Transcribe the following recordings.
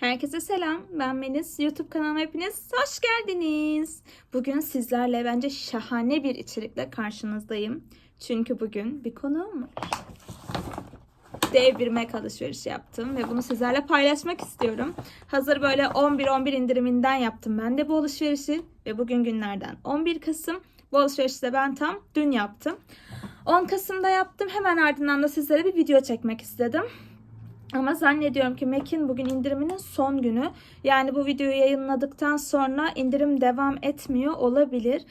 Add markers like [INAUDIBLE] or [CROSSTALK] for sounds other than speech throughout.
Herkese selam. Ben Melis. YouTube kanalıma hepiniz hoş geldiniz. Bugün sizlerle bence şahane bir içerikle karşınızdayım. Çünkü bugün bir konuğum var. Dev bir Mac alışverişi yaptım ve bunu sizlerle paylaşmak istiyorum. Hazır böyle 11-11 indiriminden yaptım ben de bu alışverişi ve bugün günlerden 11 Kasım. Bu alışverişi de ben tam dün yaptım. 10 Kasım'da yaptım. Hemen ardından da sizlere bir video çekmek istedim. Ama zannediyorum ki Mac'in bugün indiriminin son günü. Yani bu videoyu yayınladıktan sonra indirim devam etmiyor olabilir.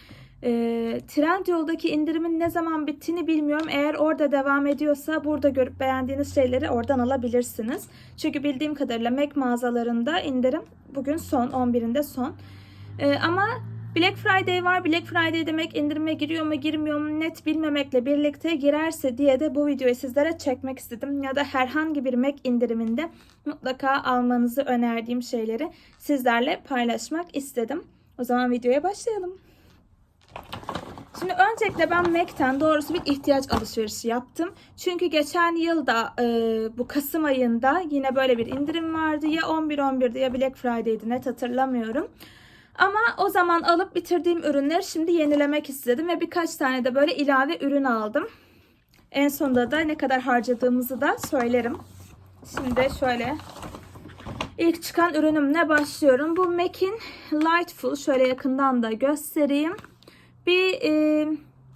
E, Trendyol'daki indirimin ne zaman bittiğini bilmiyorum. Eğer orada devam ediyorsa burada görüp beğendiğiniz şeyleri oradan alabilirsiniz. Çünkü bildiğim kadarıyla Mac mağazalarında indirim bugün son 11'inde son. E, ama Black Friday var. Black Friday demek indirime giriyor mu girmiyor mu net bilmemekle birlikte girerse diye de bu videoyu sizlere çekmek istedim. Ya da herhangi bir Mac indiriminde mutlaka almanızı önerdiğim şeyleri sizlerle paylaşmak istedim. O zaman videoya başlayalım. Şimdi öncelikle ben Mac'ten doğrusu bir ihtiyaç alışverişi yaptım. Çünkü geçen yılda e, bu Kasım ayında yine böyle bir indirim vardı. Ya 11-11'de ya Black Friday'di net hatırlamıyorum. Ama o zaman alıp bitirdiğim ürünleri şimdi yenilemek istedim ve birkaç tane de böyle ilave ürün aldım. En sonunda da ne kadar harcadığımızı da söylerim. Şimdi şöyle ilk çıkan ürünümle başlıyorum. Bu Mac'in Lightful şöyle yakından da göstereyim. Bir e,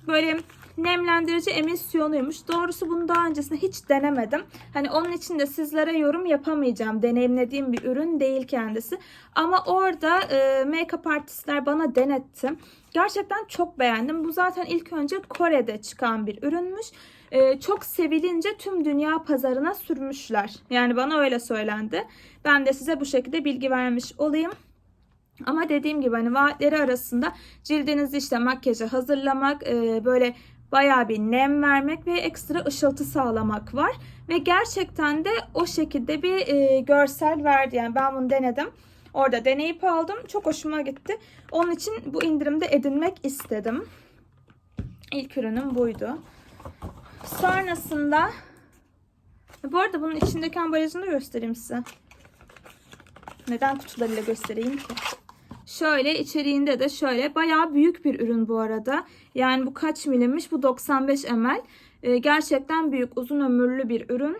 böyle nemlendirici emisyonuymuş. Doğrusu bunu daha öncesinde hiç denemedim. Hani onun için de sizlere yorum yapamayacağım. Deneyimlediğim bir ürün değil kendisi. Ama orada e, make-up artistler bana denetti. Gerçekten çok beğendim. Bu zaten ilk önce Kore'de çıkan bir ürünmüş. E, çok sevilince tüm dünya pazarına sürmüşler. Yani bana öyle söylendi. Ben de size bu şekilde bilgi vermiş olayım. Ama dediğim gibi hani vaatleri arasında cildinizi işte makyajı hazırlamak, e, böyle bayağı bir nem vermek ve ekstra ışıltı sağlamak var. Ve gerçekten de o şekilde bir e, görsel verdi. Yani ben bunu denedim. Orada deneyip aldım. Çok hoşuma gitti. Onun için bu indirimde edinmek istedim. İlk ürünüm buydu. Sonrasında bu arada bunun içindeki ambalajını da göstereyim size. Neden kutularıyla göstereyim ki? Şöyle içeriğinde de şöyle bayağı büyük bir ürün bu arada. Yani bu kaç milimmiş? Bu 95 ml. Ee, gerçekten büyük uzun ömürlü bir ürün.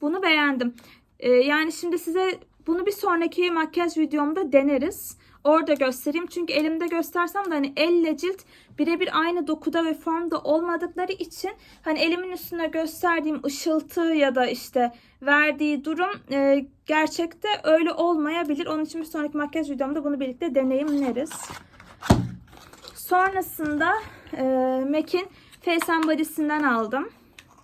Bunu beğendim. Ee, yani şimdi size bunu bir sonraki makyaj videomda deneriz. Orada göstereyim. Çünkü elimde göstersem de hani elle cilt birebir aynı dokuda ve formda olmadıkları için hani elimin üstüne gösterdiğim ışıltı ya da işte verdiği durum e, gerçekte öyle olmayabilir. Onun için bir sonraki makyaj videomda bunu birlikte deneyimleriz. Sonrasında e, MAC'in Face and Body'sinden aldım.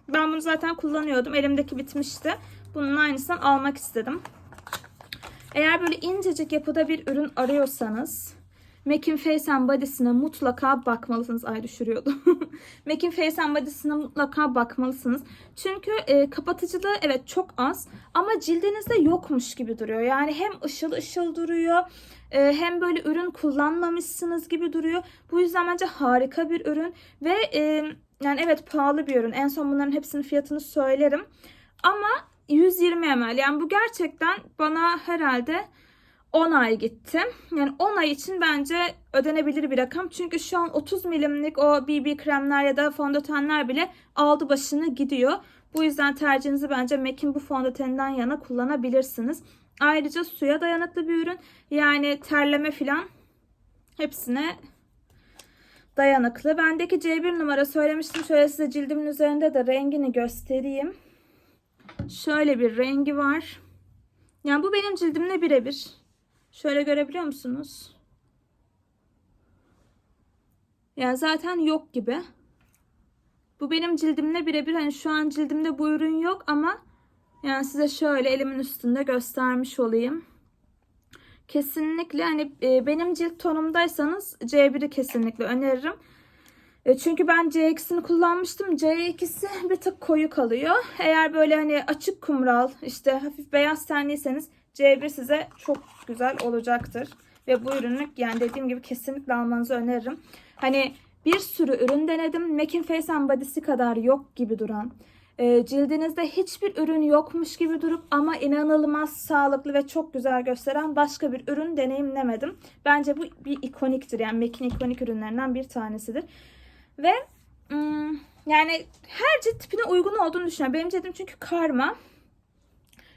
Ben bunu zaten kullanıyordum. Elimdeki bitmişti. Bunun aynısından almak istedim. Eğer böyle incecik yapıda bir ürün arıyorsanız Mac'in Face and Body'sine mutlaka bakmalısınız. Ay düşürüyordum. [LAUGHS] Mac'in Face and Body'sine mutlaka bakmalısınız. Çünkü e, kapatıcılığı evet çok az ama cildinizde yokmuş gibi duruyor. Yani hem ışıl ışıl duruyor e, hem böyle ürün kullanmamışsınız gibi duruyor. Bu yüzden bence harika bir ürün ve e, yani evet pahalı bir ürün. En son bunların hepsinin fiyatını söylerim. Ama 120 ml yani bu gerçekten bana herhalde 10 ay gitti. Yani 10 ay için bence ödenebilir bir rakam. Çünkü şu an 30 milimlik o BB kremler ya da fondötenler bile aldı başını gidiyor. Bu yüzden tercihinizi bence MAC'in bu fondöteninden yana kullanabilirsiniz. Ayrıca suya dayanıklı bir ürün. Yani terleme filan hepsine dayanıklı. Bendeki C1 numara söylemiştim. Şöyle size cildimin üzerinde de rengini göstereyim. Şöyle bir rengi var. Yani bu benim cildimle birebir. Şöyle görebiliyor musunuz? Yani zaten yok gibi. Bu benim cildimle birebir. Hani şu an cildimde bu ürün yok ama yani size şöyle elimin üstünde göstermiş olayım. Kesinlikle hani e, benim cilt tonumdaysanız C1'i kesinlikle öneririm. E, çünkü ben CX'ini kullanmıştım. C2'si bir tık koyu kalıyor. Eğer böyle hani açık kumral işte hafif beyaz tenliyseniz C1 size çok güzel olacaktır. Ve bu ürünü yani dediğim gibi kesinlikle almanızı öneririm. Hani bir sürü ürün denedim. Mac'in Face and Body'si kadar yok gibi duran. e, cildinizde hiçbir ürün yokmuş gibi durup ama inanılmaz sağlıklı ve çok güzel gösteren başka bir ürün deneyimlemedim. Bence bu bir ikoniktir yani MAC'in ikonik ürünlerinden bir tanesidir. Ve yani her cilt tipine uygun olduğunu düşünüyorum. Benim cildim çünkü karma.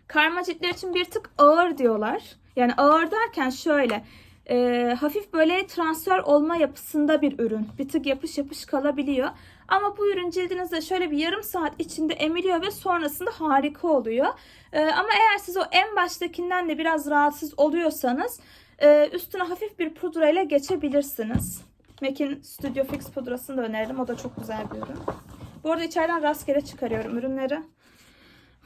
Karma ciltler için bir tık ağır diyorlar. Yani ağır derken şöyle e, hafif böyle transfer olma yapısında bir ürün. Bir tık yapış yapış kalabiliyor. Ama bu ürün cildinizde şöyle bir yarım saat içinde emiliyor ve sonrasında harika oluyor. E, ama eğer siz o en baştakinden de biraz rahatsız oluyorsanız e, üstüne hafif bir pudra ile geçebilirsiniz. MAC'in Studio Fix pudrasını da öneririm. O da çok güzel bir ürün. Bu arada içeriden rastgele çıkarıyorum ürünleri.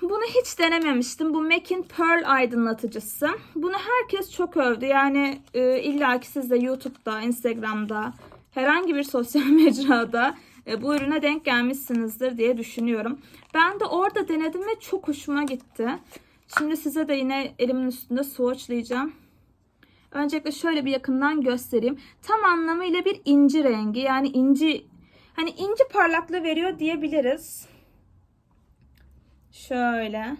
Bunu hiç denememiştim. Bu MAC'in Pearl aydınlatıcısı. Bunu herkes çok övdü. Yani e, illa siz de YouTube'da, Instagram'da, herhangi bir sosyal [LAUGHS] mecrada e, bu ürüne denk gelmişsinizdir diye düşünüyorum. Ben de orada denedim ve çok hoşuma gitti. Şimdi size de yine elimin üstünde swatchlayacağım. Öncelikle şöyle bir yakından göstereyim. Tam anlamıyla bir inci rengi. Yani inci hani inci parlaklığı veriyor diyebiliriz. Şöyle.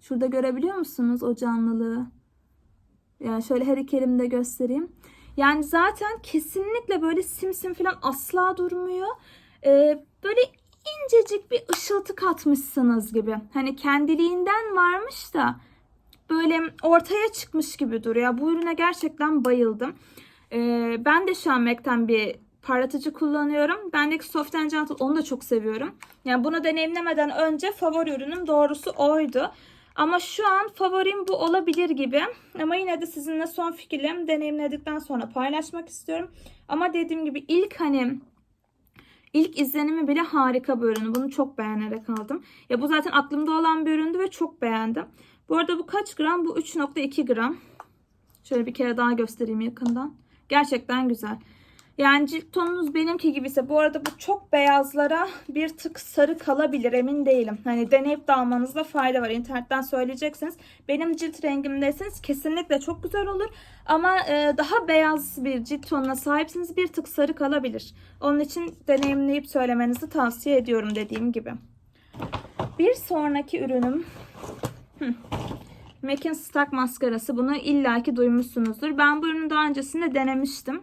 Şurada görebiliyor musunuz o canlılığı? Yani şöyle her iki elimde göstereyim. Yani zaten kesinlikle böyle simsim falan asla durmuyor. Ee, böyle incecik bir ışıltı katmışsınız gibi. Hani kendiliğinden varmış da böyle ortaya çıkmış gibi duruyor. Bu ürüne gerçekten bayıldım. Ee, ben de şu an MAC'ten bir parlatıcı kullanıyorum. Bendeki Soft and Gentle onu da çok seviyorum. Yani bunu deneyimlemeden önce favori ürünüm doğrusu oydu. Ama şu an favorim bu olabilir gibi. Ama yine de sizinle son fikirlerimi deneyimledikten sonra paylaşmak istiyorum. Ama dediğim gibi ilk hani ilk izlenimi bile harika bir ürün. Bunu çok beğenerek aldım. Ya bu zaten aklımda olan bir üründü ve çok beğendim. Bu arada bu kaç gram? Bu 3.2 gram. Şöyle bir kere daha göstereyim yakından. Gerçekten güzel. Yani cilt tonunuz benimki gibiyse bu arada bu çok beyazlara bir tık sarı kalabilir emin değilim. Hani deneyip de almanızda fayda var. İnternetten söyleyeceksiniz. Benim cilt rengimdeyseniz kesinlikle çok güzel olur. Ama e, daha beyaz bir cilt tonuna sahipsiniz bir tık sarı kalabilir. Onun için deneyimleyip söylemenizi tavsiye ediyorum dediğim gibi. Bir sonraki ürünüm Hı. MAC'in maskarası. Bunu illaki duymuşsunuzdur. Ben bu ürünü daha öncesinde denemiştim.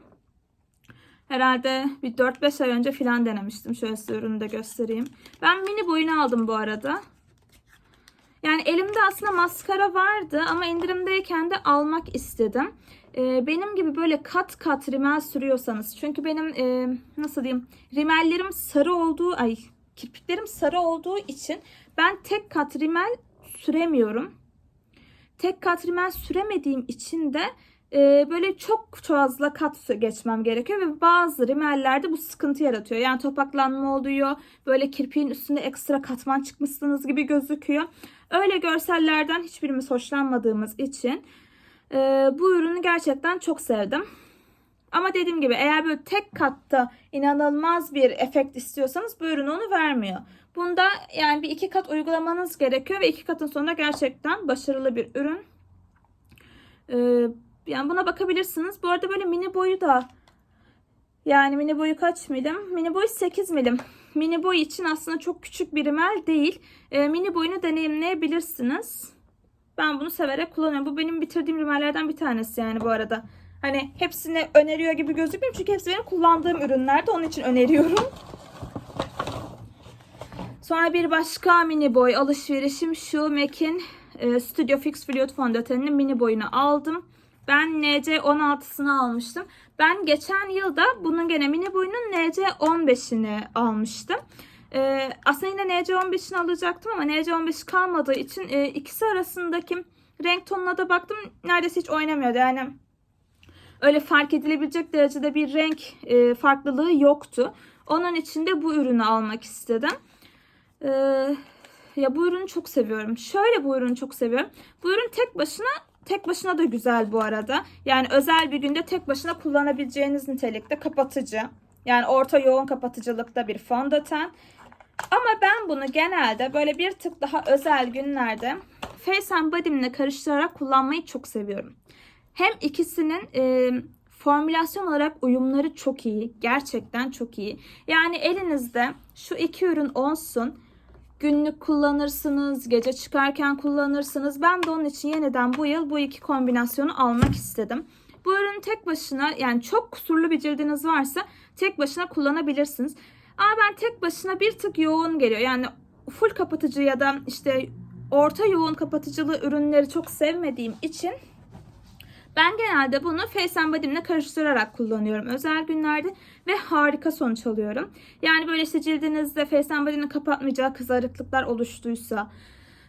Herhalde bir 4-5 ay önce filan denemiştim. Şöyle size ürünü de göstereyim. Ben mini boyunu aldım bu arada. Yani elimde aslında maskara vardı ama indirimdeyken de almak istedim. Ee, benim gibi böyle kat kat rimel sürüyorsanız. Çünkü benim e, nasıl diyeyim rimellerim sarı olduğu ay kirpiklerim sarı olduğu için ben tek kat rimel süremiyorum. Tek kat rimel süremediğim için de e, böyle çok fazla kat geçmem gerekiyor ve bazı rimellerde bu sıkıntı yaratıyor. Yani topaklanma oluyor. Böyle kirpiğin üstünde ekstra katman çıkmışsınız gibi gözüküyor. Öyle görsellerden hiçbirimiz hoşlanmadığımız için e, bu ürünü gerçekten çok sevdim. Ama dediğim gibi eğer böyle tek katta inanılmaz bir efekt istiyorsanız bu ürün onu vermiyor. Bunda yani bir iki kat uygulamanız gerekiyor ve iki katın sonunda gerçekten başarılı bir ürün. Ee, yani buna bakabilirsiniz. Bu arada böyle mini boyu da yani mini boyu kaç milim? Mini boyu 8 milim. Mini boy için aslında çok küçük bir rimel değil. Ee, mini boyunu deneyimleyebilirsiniz. Ben bunu severek kullanıyorum. Bu benim bitirdiğim rimellerden bir tanesi yani bu arada. Hani hepsini öneriyor gibi gözükmüyor çünkü hepsi benim kullandığım ürünlerde onun için öneriyorum. Sonra bir başka mini boy alışverişim şu MAC'in e, Studio Fix Fluid fondöteninin mini boyunu aldım. Ben NC16'sını almıştım. Ben geçen yılda bunun gene mini boyunun NC15'ini almıştım. Ee, aslında yine NC15'ini alacaktım ama NC15 kalmadığı için e, ikisi arasındaki renk tonuna da baktım. Neredeyse hiç oynamıyordu. Yani öyle fark edilebilecek derecede bir renk e, farklılığı yoktu. Onun için de bu ürünü almak istedim. Ee, ya bu ürünü çok seviyorum. Şöyle bu ürünü çok seviyorum. Bu ürün tek başına tek başına da güzel bu arada. Yani özel bir günde tek başına kullanabileceğiniz nitelikte kapatıcı. Yani orta yoğun kapatıcılıkta bir fondöten. Ama ben bunu genelde böyle bir tık daha özel günlerde Face and Body'mle karıştırarak kullanmayı çok seviyorum. Hem ikisinin e, formülasyon olarak uyumları çok iyi. Gerçekten çok iyi. Yani elinizde şu iki ürün olsun. Günlük kullanırsınız, gece çıkarken kullanırsınız. Ben de onun için yeniden bu yıl bu iki kombinasyonu almak istedim. Bu ürün tek başına yani çok kusurlu bir cildiniz varsa tek başına kullanabilirsiniz. Ama ben tek başına bir tık yoğun geliyor. Yani full kapatıcı ya da işte orta yoğun kapatıcılı ürünleri çok sevmediğim için ben genelde bunu Face and Body'mle karıştırarak kullanıyorum özel günlerde ve harika sonuç alıyorum. Yani böyle işte cildinizde Face Body'nin kapatmayacağı kızarıklıklar oluştuysa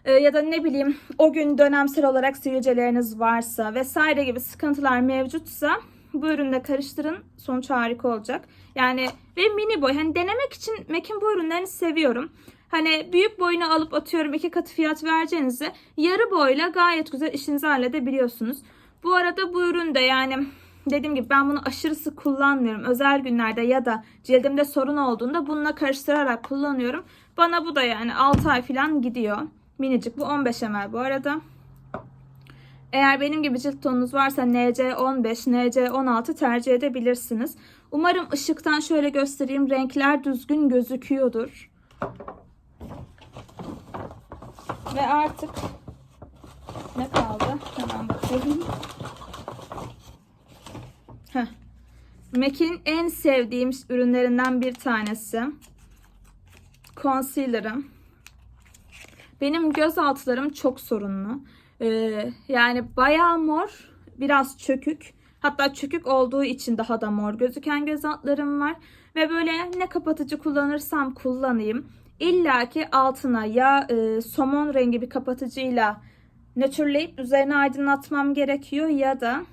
e, ya da ne bileyim o gün dönemsel olarak sivilceleriniz varsa vesaire gibi sıkıntılar mevcutsa bu ürünle karıştırın. Sonuç harika olacak. Yani ve mini boy. Hani denemek için MAC'in bu ürünlerini seviyorum. Hani büyük boyunu alıp atıyorum iki katı fiyat vereceğinize yarı boyla gayet güzel işinizi halledebiliyorsunuz. Bu arada bu ürün de yani dediğim gibi ben bunu aşırı sık kullanmıyorum. Özel günlerde ya da cildimde sorun olduğunda bununla karıştırarak kullanıyorum. Bana bu da yani 6 ay falan gidiyor. Minicik bu 15 ml bu arada. Eğer benim gibi cilt tonunuz varsa NC15, NC16 tercih edebilirsiniz. Umarım ışıktan şöyle göstereyim. Renkler düzgün gözüküyordur. Ve artık ne kaldı? Hemen Heh. MAC'in en sevdiğim ürünlerinden bir tanesi. Concealer'ım. Benim göz altlarım çok sorunlu. Ee, yani bayağı mor, biraz çökük. Hatta çökük olduğu için daha da mor gözüken göz altlarım var. Ve böyle ne kapatıcı kullanırsam kullanayım. İlla ki altına ya e, somon rengi bir kapatıcıyla nötrleyip üzerine aydınlatmam gerekiyor ya da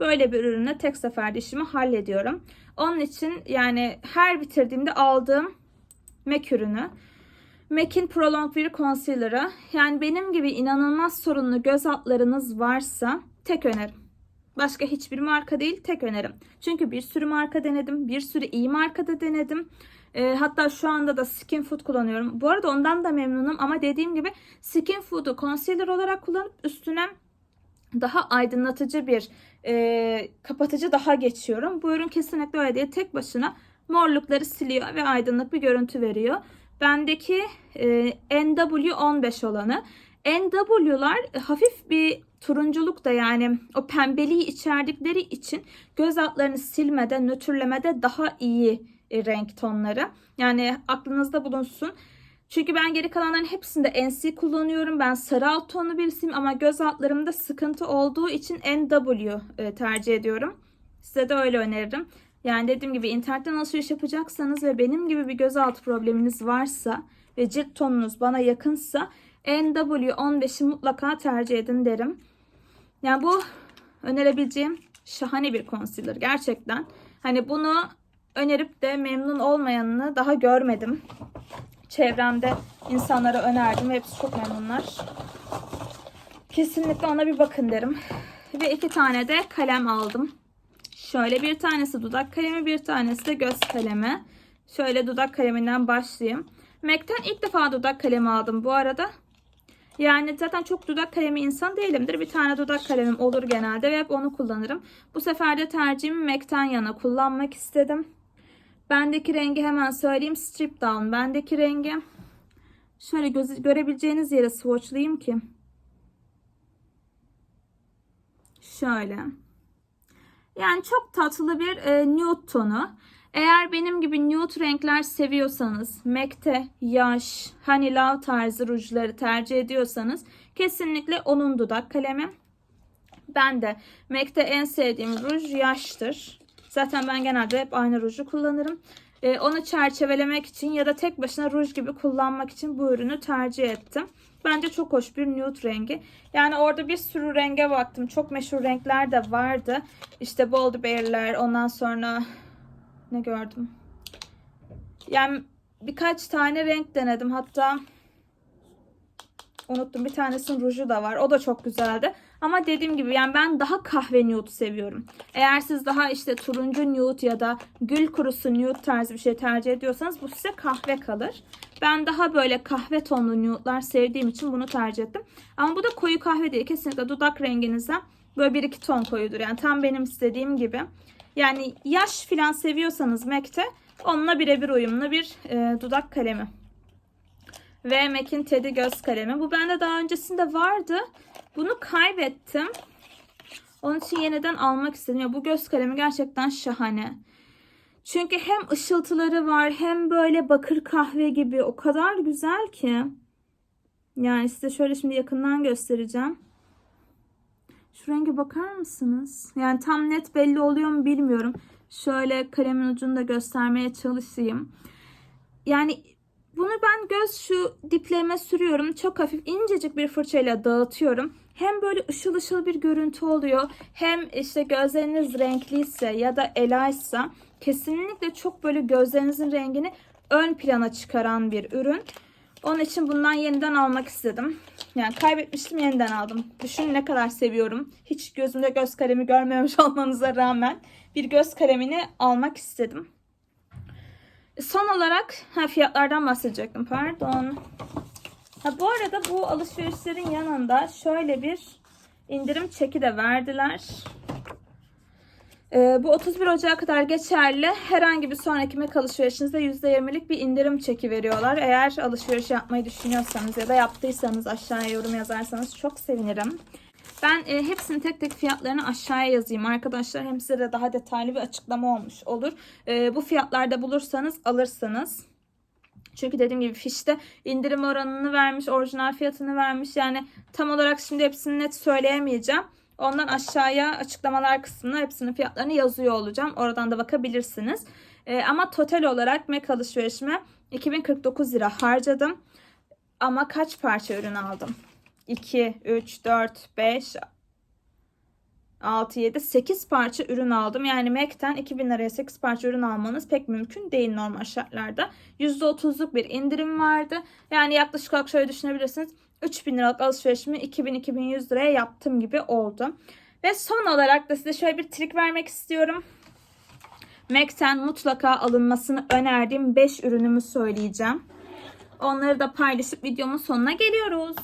böyle bir ürünle tek seferde işimi hallediyorum. Onun için yani her bitirdiğimde aldığım MAC ürünü. MAC'in Prolong Wear Concealer'ı. Yani benim gibi inanılmaz sorunlu göz altlarınız varsa tek önerim. Başka hiçbir marka değil tek önerim. Çünkü bir sürü marka denedim. Bir sürü iyi marka da denedim. E, hatta şu anda da Skin Food kullanıyorum. Bu arada ondan da memnunum ama dediğim gibi Skin Food'u concealer olarak kullanıp üstüne daha aydınlatıcı bir e, kapatıcı daha geçiyorum. Bu ürün kesinlikle öyle değil. Tek başına morlukları siliyor ve aydınlık bir görüntü veriyor. Bendeki e, NW15 olanı. NW'lar hafif bir turunculuk da yani o pembeliği içerdikleri için göz altlarını silmede, nötrlemede daha iyi renk tonları. Yani aklınızda bulunsun. Çünkü ben geri kalanların hepsinde NC kullanıyorum. Ben sarı alt tonlu birisiyim ama göz altlarımda sıkıntı olduğu için NW e, tercih ediyorum. Size de öyle öneririm. Yani dediğim gibi internetten alışveriş yapacaksanız ve benim gibi bir gözaltı probleminiz varsa ve cilt tonunuz bana yakınsa NW15'i mutlaka tercih edin derim. Yani bu önerebileceğim şahane bir concealer gerçekten. Hani bunu önerip de memnun olmayanını daha görmedim. Çevremde insanlara önerdim ve hepsi çok memnunlar. Kesinlikle ona bir bakın derim. Ve iki tane de kalem aldım. Şöyle bir tanesi dudak kalemi, bir tanesi de göz kalemi. Şöyle dudak kaleminden başlayayım. MAC'ten ilk defa dudak kalemi aldım bu arada. Yani zaten çok dudak kalemi insan değilimdir. Bir tane dudak kalemim olur genelde ve hep onu kullanırım. Bu sefer de tercihimi MAC'ten yana kullanmak istedim. Bendeki rengi hemen söyleyeyim. Strip Down. Bendeki rengi şöyle göz, görebileceğiniz yere swatchlayayım ki. Şöyle. Yani çok tatlı bir e, nude tonu. Eğer benim gibi nude renkler seviyorsanız, MAC'te yaş, Honey Love tarzı rujları tercih ediyorsanız kesinlikle onun dudak kalemi. Ben de MAC'te en sevdiğim ruj yaştır. Zaten ben genelde hep aynı ruju kullanırım. Ee, onu çerçevelemek için ya da tek başına ruj gibi kullanmak için bu ürünü tercih ettim. Bence çok hoş bir nude rengi. Yani orada bir sürü renge baktım. Çok meşhur renkler de vardı. İşte Bold Bear'ler ondan sonra ne gördüm? Yani birkaç tane renk denedim. Hatta unuttum bir tanesinin ruju da var. O da çok güzeldi. Ama dediğim gibi yani ben daha kahve nude seviyorum. Eğer siz daha işte turuncu nude ya da gül kurusu nude tarzı bir şey tercih ediyorsanız bu size kahve kalır. Ben daha böyle kahve tonlu nude'lar sevdiğim için bunu tercih ettim. Ama bu da koyu kahve değil. Kesinlikle dudak renginize Böyle bir iki ton koyudur. Yani tam benim istediğim gibi. Yani yaş filan seviyorsanız MAC'te onunla birebir uyumlu bir e, dudak kalemi. Ve MAC'in Teddy göz kalemi. Bu bende daha öncesinde vardı. Bunu kaybettim. Onun için yeniden almak istedim. Ya bu göz kalemi gerçekten şahane. Çünkü hem ışıltıları var hem böyle bakır kahve gibi o kadar güzel ki. Yani size şöyle şimdi yakından göstereceğim. Şu renge bakar mısınız? Yani tam net belli oluyor mu bilmiyorum. Şöyle kalemin ucunu da göstermeye çalışayım. Yani bunu ben göz şu diplerime sürüyorum. Çok hafif incecik bir fırçayla dağıtıyorum. Hem böyle ışıl ışıl bir görüntü oluyor. Hem işte gözleriniz renkliyse ya da elaysa kesinlikle çok böyle gözlerinizin rengini ön plana çıkaran bir ürün. Onun için bundan yeniden almak istedim. Yani kaybetmiştim yeniden aldım. Düşünün ne kadar seviyorum. Hiç gözümde göz kalemi görmemiş [LAUGHS] olmanıza rağmen bir göz kalemini almak istedim. Son olarak ha, fiyatlardan bahsedecektim pardon. Ha, bu arada bu alışverişlerin yanında şöyle bir indirim çeki de verdiler. Ee, bu 31 Ocağı kadar geçerli. Herhangi bir sonraki Mac alışverişinizde %20'lik bir indirim çeki veriyorlar. Eğer alışveriş yapmayı düşünüyorsanız ya da yaptıysanız aşağıya yorum yazarsanız çok sevinirim. Ben e, hepsini tek tek fiyatlarını aşağıya yazayım arkadaşlar. Hem size de daha detaylı bir açıklama olmuş olur. E, bu fiyatlarda bulursanız alırsınız. Çünkü dediğim gibi fişte indirim oranını vermiş, orijinal fiyatını vermiş. Yani tam olarak şimdi hepsini net söyleyemeyeceğim. Ondan aşağıya açıklamalar kısmına hepsinin fiyatlarını yazıyor olacağım. Oradan da bakabilirsiniz. E, ama total olarak Mac alışverişime 2049 lira harcadım. Ama kaç parça ürün aldım? 2, 3, 4, 5, 6, 7, 8 parça ürün aldım. Yani MAC'ten 2000 liraya 8 parça ürün almanız pek mümkün değil normal şartlarda. %30'luk bir indirim vardı. Yani yaklaşık olarak şöyle düşünebilirsiniz. 3000 liralık alışverişimi 2000-2100 liraya yaptım gibi oldu. Ve son olarak da size şöyle bir trik vermek istiyorum. MAC'ten mutlaka alınmasını önerdiğim 5 ürünümü söyleyeceğim. Onları da paylaşıp videomun sonuna geliyoruz.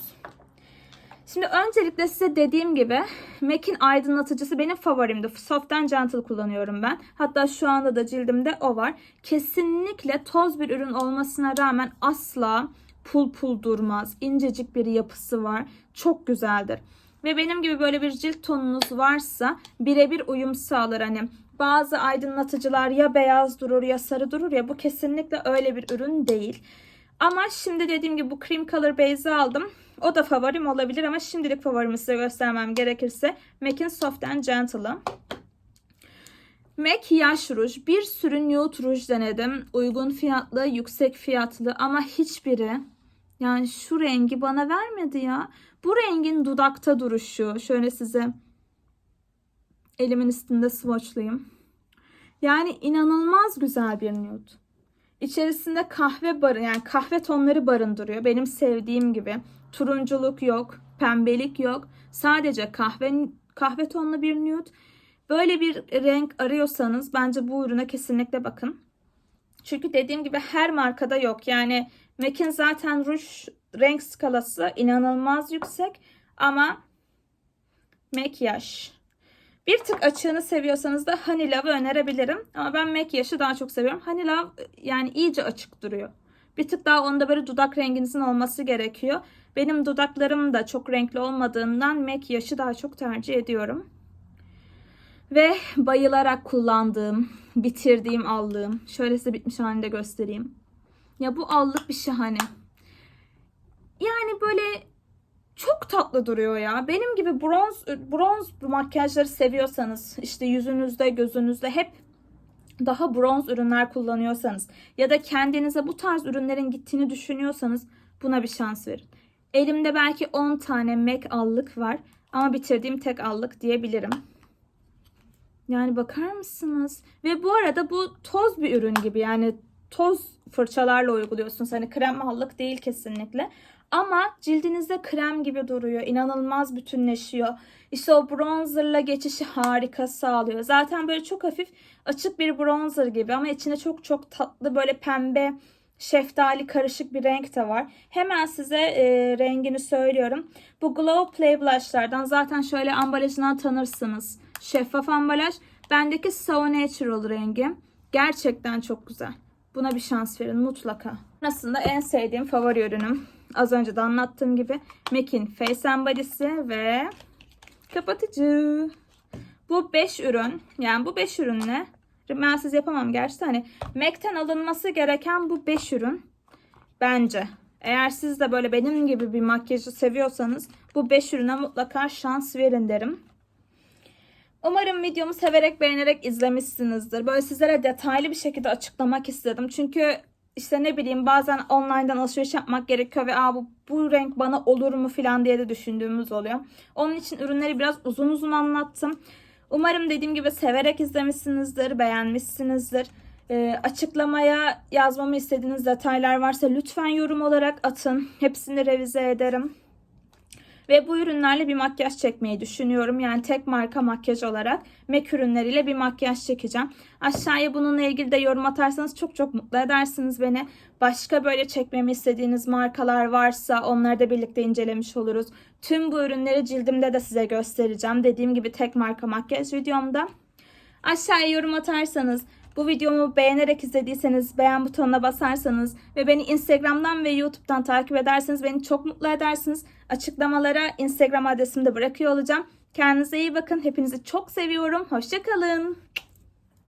Şimdi öncelikle size dediğim gibi MAC'in aydınlatıcısı benim favorimdi. Soft and Gentle kullanıyorum ben. Hatta şu anda da cildimde o var. Kesinlikle toz bir ürün olmasına rağmen asla pul pul durmaz. İncecik bir yapısı var. Çok güzeldir. Ve benim gibi böyle bir cilt tonunuz varsa birebir uyum sağlar. Hani bazı aydınlatıcılar ya beyaz durur ya sarı durur ya bu kesinlikle öyle bir ürün değil. Ama şimdi dediğim gibi bu cream color base'i aldım. O da favorim olabilir ama şimdilik favorimi size göstermem gerekirse MAC'in Soft and Gentle'ı. MAC yaş ruj. Bir sürü nude ruj denedim. Uygun fiyatlı, yüksek fiyatlı ama hiçbiri yani şu rengi bana vermedi ya. Bu rengin dudakta duruşu. Şöyle size elimin üstünde swatchlayayım. Yani inanılmaz güzel bir nude. İçerisinde kahve barın yani kahve tonları barındırıyor. Benim sevdiğim gibi. Turunculuk yok, pembelik yok. Sadece kahve kahve tonlu bir nude. Böyle bir renk arıyorsanız bence bu ürüne kesinlikle bakın. Çünkü dediğim gibi her markada yok. Yani MAC'in zaten ruj renk skalası inanılmaz yüksek ama MAC yaş. Bir tık açığını seviyorsanız da Honey Love'ı önerebilirim. Ama ben MAC yaşı daha çok seviyorum. Honey Love yani iyice açık duruyor. Bir tık daha onda böyle dudak renginizin olması gerekiyor. Benim dudaklarım da çok renkli olmadığından MAC yaşı daha çok tercih ediyorum. Ve bayılarak kullandığım, bitirdiğim allığım. Şöyle size bitmiş halinde göstereyim. Ya bu allık bir şahane. Yani böyle çok tatlı duruyor ya. Benim gibi bronz bronz makyajları seviyorsanız, işte yüzünüzde, gözünüzde hep daha bronz ürünler kullanıyorsanız ya da kendinize bu tarz ürünlerin gittiğini düşünüyorsanız buna bir şans verin. Elimde belki 10 tane MAC allık var ama bitirdiğim tek allık diyebilirim. Yani bakar mısınız? Ve bu arada bu toz bir ürün gibi yani toz fırçalarla uyguluyorsunuz. Hani krem allık değil kesinlikle. Ama cildinizde krem gibi duruyor. İnanılmaz bütünleşiyor. İşte o bronzerla geçişi harika sağlıyor. Zaten böyle çok hafif açık bir bronzer gibi ama içinde çok çok tatlı böyle pembe şeftali karışık bir renk de var. Hemen size e, rengini söylüyorum. Bu Glow Play Blush'lardan zaten şöyle ambalajından tanırsınız. Şeffaf ambalaj. Bendeki So Natural rengi. Gerçekten çok güzel. Buna bir şans verin mutlaka. Aslında en sevdiğim favori ürünüm. Az önce de anlattığım gibi MAC'in Face and ve kapatıcı. Bu 5 ürün. Yani bu 5 ürünle ben siz yapamam gerçi hani MAC'ten alınması gereken bu 5 ürün bence. Eğer siz de böyle benim gibi bir makyajı seviyorsanız bu 5 ürüne mutlaka şans verin derim. Umarım videomu severek beğenerek izlemişsinizdir. Böyle sizlere detaylı bir şekilde açıklamak istedim. Çünkü işte ne bileyim bazen online'dan alışveriş yapmak gerekiyor ve Aa, bu, bu renk bana olur mu falan diye de düşündüğümüz oluyor. Onun için ürünleri biraz uzun uzun anlattım. Umarım dediğim gibi severek izlemişsinizdir, beğenmişsinizdir. Ee, açıklamaya yazmamı istediğiniz detaylar varsa lütfen yorum olarak atın. Hepsini revize ederim. Ve bu ürünlerle bir makyaj çekmeyi düşünüyorum. Yani tek marka makyaj olarak MAC ürünleriyle bir makyaj çekeceğim. Aşağıya bununla ilgili de yorum atarsanız çok çok mutlu edersiniz beni. Başka böyle çekmemi istediğiniz markalar varsa onları da birlikte incelemiş oluruz. Tüm bu ürünleri cildimde de size göstereceğim. Dediğim gibi tek marka makyaj videomda. Aşağıya yorum atarsanız, bu videomu beğenerek izlediyseniz beğen butonuna basarsanız ve beni Instagram'dan ve YouTube'dan takip ederseniz beni çok mutlu edersiniz. Açıklamalara Instagram adresimi de bırakıyor olacağım. Kendinize iyi bakın. Hepinizi çok seviyorum. Hoşçakalın.